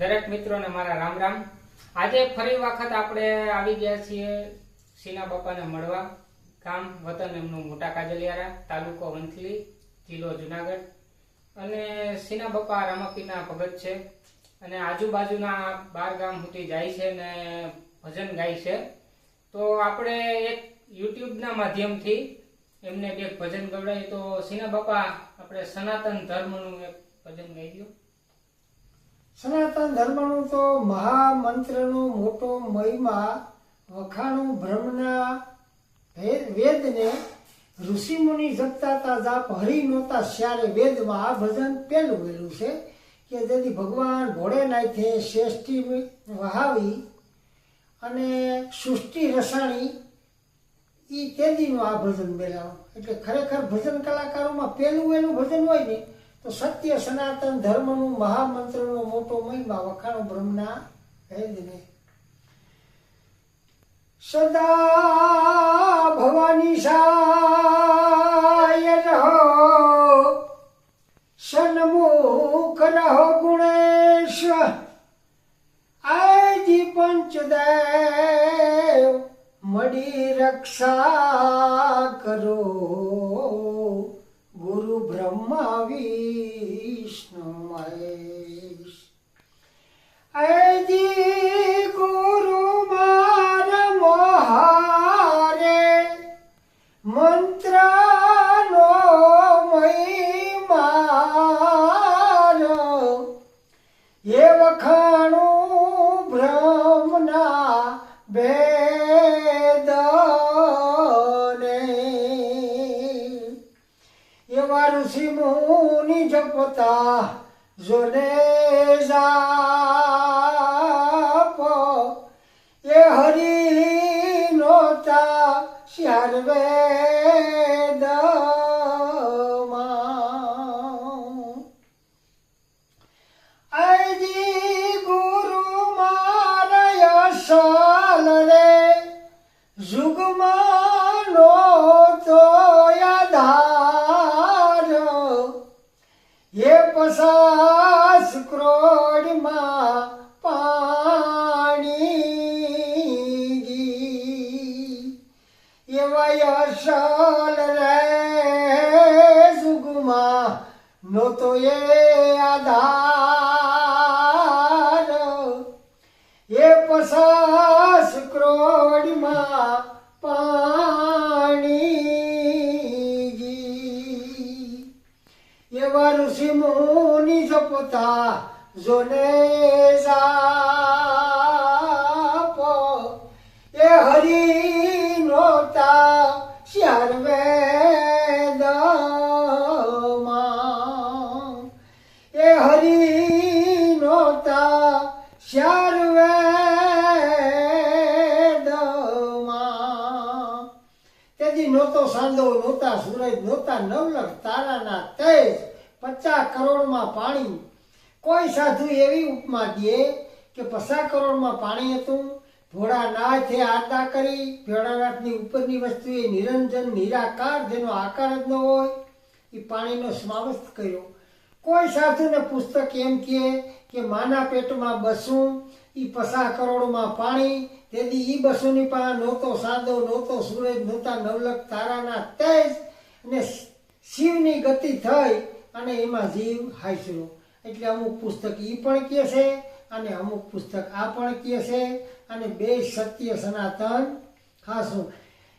દરેક મિત્રોને મારા રામ રામ. આજે ફરી વખત આપણે આવી ગયા છીએ સીના બાપાને મળવા ગામ, વતન એમનું મોટા કાજલિયારા, તાલુકો વંથલી, જિલ્લો જુનાગઢ. અને સીના બાપા રામાપીના ભગત છે. અને આજુબાજુના બાર ગામ સુધી જાય છે ને ભજન ગાય છે. તો આપણે એક યુટ્યુબના માધ્યમથી એમને એક ભજન ગવડાવી તો સીના બાપા, આપણે સનાતન ધર્મનું એક ભજન ગાઈ દો સનાતન ધર્મનું તો મહામંત્રનો મોટો મહિમા, વખાણું બ્રહ્મના વેદને ઋષિમુનિ જપતા જાપ હરી નોતા શ્યારે વેદમાં આ ભજન પહેલું વહેલું છે કે જેથી ભગવાન ભોળેનાથે શ્રેષ્ઠી વહાવી અને સૃષ્ટિ રસાણી એ તેદીનું આ ભજન મેળવ્યું. એટલે ખરેખર ભજન કલાકારોમાં પહેલું વહેલું ભજન હોય ને તો સત્ય, સનાતન ધર્મનું મહામંત્રનો મોટો મહિમા, વખાણો બ્રહ્મના વેદને સદા ભવાની સાય રહો સન્મુખ રહો ગુણેશ. આજી પંચદેવ મળી રક્ષા. મુનિ જપતા એવા યશલ રે સુગમાં નહોતો એ આધાર. એ પસાસ ક્રોડમાં પાણી એવા ઋષિ મુનિ જપતા, જોને જાપ નોતા નહોતા, સૂરજ નહોતા નવલખ તારાના તેજ પચાસ કરોડમાં પાણી. કોઈ સાધુ એવી ઉપમા દે કે પચાસ કરોડમાં પાણી હતું? ભોળાનાથે આરતા કરી ભોળાનાથની ઉપરની વસ્તુ એ નિરંજન, નિરાકાર, જેનો આકાર જ ન હોય, એ પાણીનો સમાવેશ કર્યો. કોઈ સાધુને પુસ્તક એમ કહે કે, માના પેટમાં બસું એ પચાસ કરોડમાં પાણી તેથી ઈ બસોની પાસે નહોતો સાદો, નહોતો સૂરજ, નહોતા નવલક તારાના તેજ અને શિવની ગતિ થઈ અને એમાં જીવ હાઈસરો એટલે અમુક પુસ્તક ઈ પણ કહે છે અને અમુક પુસ્તક આ પણ કહે છે અને બે સત્ય સનાતન ખાસું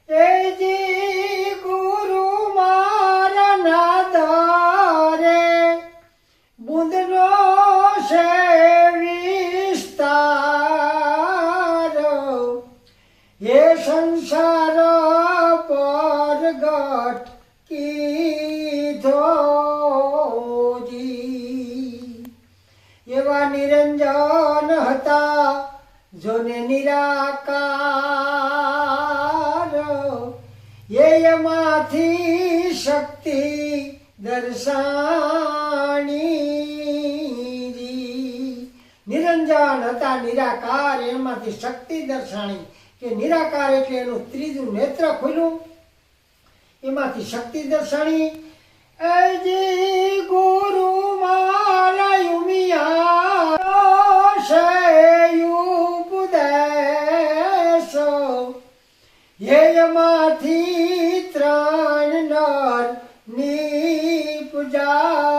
એ જી ગુરુ મારા નાદારે એ સંસાર પરગટ કીધો જી. એવા નિરંજન હતા જોને નિરાકાર. એમાંથી શક્તિ દર્શાણી નિરંજન હતા નિરાકાર, એમાંથી શક્તિ દર્શાણી. કે નિરાકાર એટલે એનું ત્રીજું નેત્ર ખુલ્યું એમાંથી શક્તિ દર્શાણી અજી ગુરુ માંથી ત્રણ નરની પૂજાજી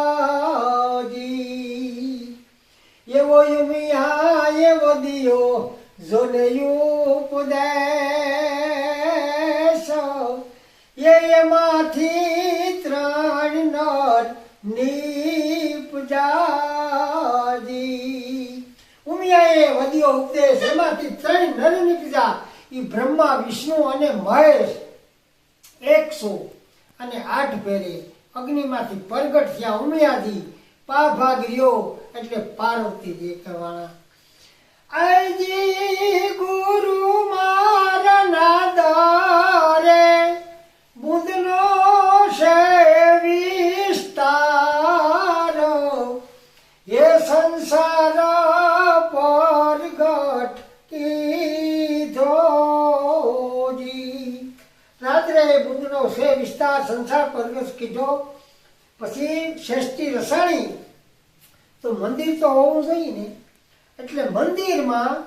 એવો યુમિયા એવો દિયો, જોને યુ એ એમાંથી ત્રણ નર નીપજાજી ઉમિયાએ વધ્યો ઉપદેશ, એમાંથી ત્રણ નર નીપજા એ બ્રહ્મા, વિષ્ણુ અને મહેશ એકસો અને આઠ પેરે અગ્નિમાંથી પ્રગટ થયા ઉમિયાથી પાભાગ રહ્યો એટલે પાર્વતી જે છે, વિસ્તાર, સંસાર પરવેશ કીધો. પછી શ્રેષ્ઠી રસાણી. તો મંદિર તો હોવું જોઈએ ને. એટલે મંદિરમાં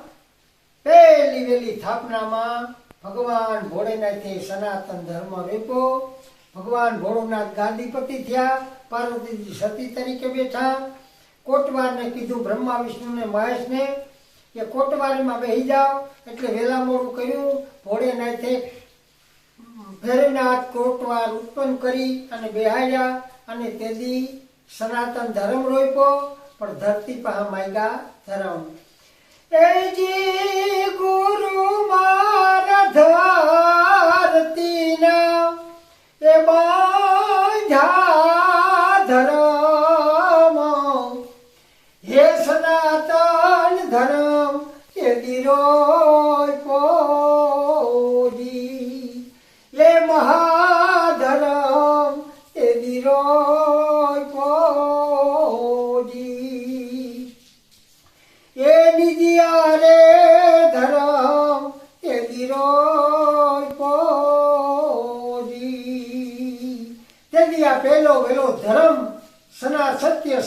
પહેલી વહેલી સ્થાપનામાં ભગવાન ભોળેનાથે સનાતન ધર્મ વેપો. ભગવાન ભોળોનાથ ગાંધીપતિ થયા, પાર્વતીજી સતી તરીકે બેઠા. કોટવારને કીધું બ્રહ્મા, વિષ્ણુને, મહેશને કે કોટવારીમાં બેસી જાઓ. એટલે વેલા મોડું કર્યું. ભોળેનાથે ભૈરવનાથ કોટવાર ઉત્પન્ન કરી અને બેહાડ્યા અને તેથી સનાતન ધર્મ રોપ્યો, પણ ધરતી પા માયગા ધર્મ એ ગુરુ મારા ધરતીના, એ બાધા ધર્મ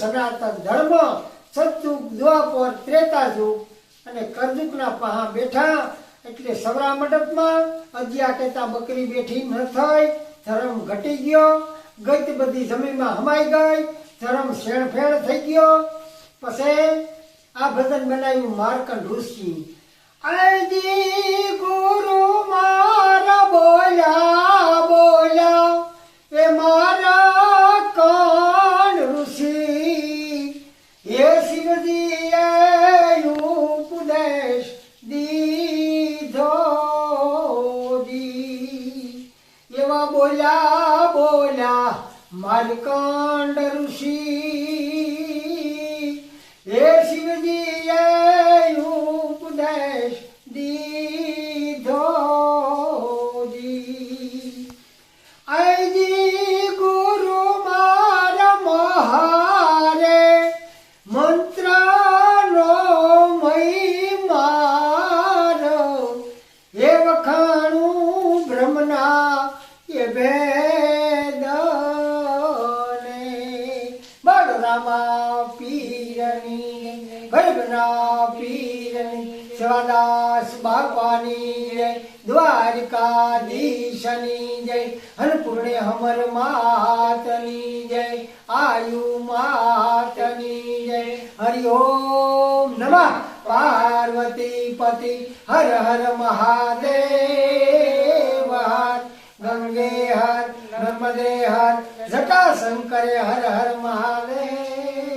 સનાતન ધર્મ સતયુગ દ્વાપર ત્રેતા યુગ અને કરજુકના પહા બેઠા એટલે સવરા મંડપમાં અજ્યા કહેતા બકરી બેઠી ન થઈ, ધર્મ ઘટી ગયો, ગત બધી જમીનમાં હમાઈ ગઈ, ધર્મ શેણફેણ થઈ ગયો. પછી આ ભજન બનાવ્યું માર્કંડ ઋષિ. માર્કંડ ઋષિ બળરામા પીરની ગર્ભના પીરની, શિવાદાસ બાપાની જય, દ્વારકાધીશની જય અન્નપૂર્ણે હમર માતની જય, આયુ માતની જય હરિ ઓમ નમઃ. પાર્વતી પતિ, હર હર મહાદેવ ગંગે હર નર્મદે હર જટા શંકરે હર હર મહાદેવ